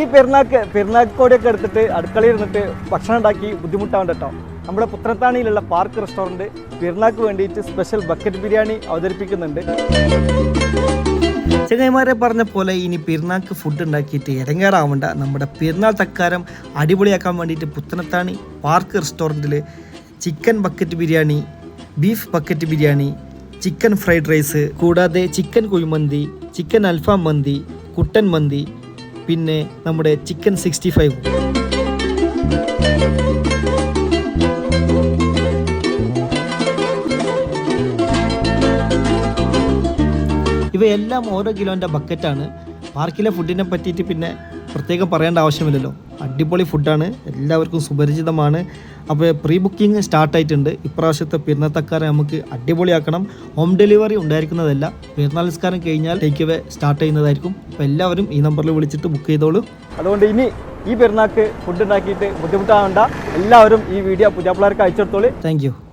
ഈ പെരുന്നാക്ക് പെരുന്നാക്കോടിയൊക്കെ എടുത്തിട്ട് അടുക്കളയിൽ ഇരുന്നിട്ട് ഭക്ഷണം ഉണ്ടാക്കി ബുദ്ധിമുട്ടാവേണ്ട കേട്ടോ. നമ്മുടെ പുത്രത്താണിയിലുള്ള പാർക്ക് റെസ്റ്റോറന്റ് പെരുന്നാക്ക് വേണ്ടിയിട്ട് സ്പെഷ്യൽ ബക്കറ്റ് ബിരിയാണി അവതരിപ്പിക്കുന്നുണ്ട്. ചങ്ങായിമാരെ പറഞ്ഞ പോലെ ഇനി പെരുന്നാൾക്ക് ഫുഡ് ഉണ്ടാക്കിയിട്ട് ഇറങ്ങാറാവണ്ട നമ്മുടെ പെരുന്നാൾ തക്കാരം അടിപൊളിയാക്കാൻ വേണ്ടിയിട്ട് പുത്തനത്താണി പാർക്ക് റെസ്റ്റോറന്റിൽ chicken bucket biryani beef bucket biryani chicken fried rice കൂടാതെ ചിക്കൻ കുഴിമന്തി ചിക്കൻ അൽഫാം മന്തി കുട്ടൻ മന്തി പിന്നെ നമ്മുടെ ചിക്കൻ സിക്സ്റ്റി ഫൈവ്. ഇവയെല്ലാം ഓരോ കിലോന്റെ ബക്കറ്റാണ്. പാർക്കിലെ ഫുഡിനെ പറ്റിയിട്ട് പിന്നെ പ്രത്യേകം പറയേണ്ട ആവശ്യമില്ലല്ലോ. അടിപൊളി ഫുഡാണ്. എല്ലാവർക്കും സുപരിചിതമാണ്. അപ്പോൾ പ്രീ ബുക്കിംഗ് സ്റ്റാർട്ടായിട്ടുണ്ട്. ഇപ്രാവശ്യത്തെ പെരുന്നാത്തക്കാരെ നമുക്ക് അടിപൊളിയാക്കണം. Home delivery ഉണ്ടായിരിക്കുന്നതല്ല. പെരുന്നാൾ നിസ്കാരം കഴിഞ്ഞാൽ ടേക്ക് അവേ സ്റ്റാർട്ട് ചെയ്യുന്നതായിരിക്കും. അപ്പോൾ എല്ലാവരും ഈ നമ്പറിൽ വിളിച്ചിട്ട് ബുക്ക് ചെയ്തോളൂ. അതുകൊണ്ട് ഇനി ഈ പെരുന്നാൾക്ക് ഫുഡ് ഉണ്ടാക്കിയിട്ട് ബുദ്ധിമുട്ടാവേണ്ട. എല്ലാവരും ഈ വീഡിയോ പുതിയ പിള്ളേർക്ക് അയച്ചെടുത്തോളൂ താങ്ക്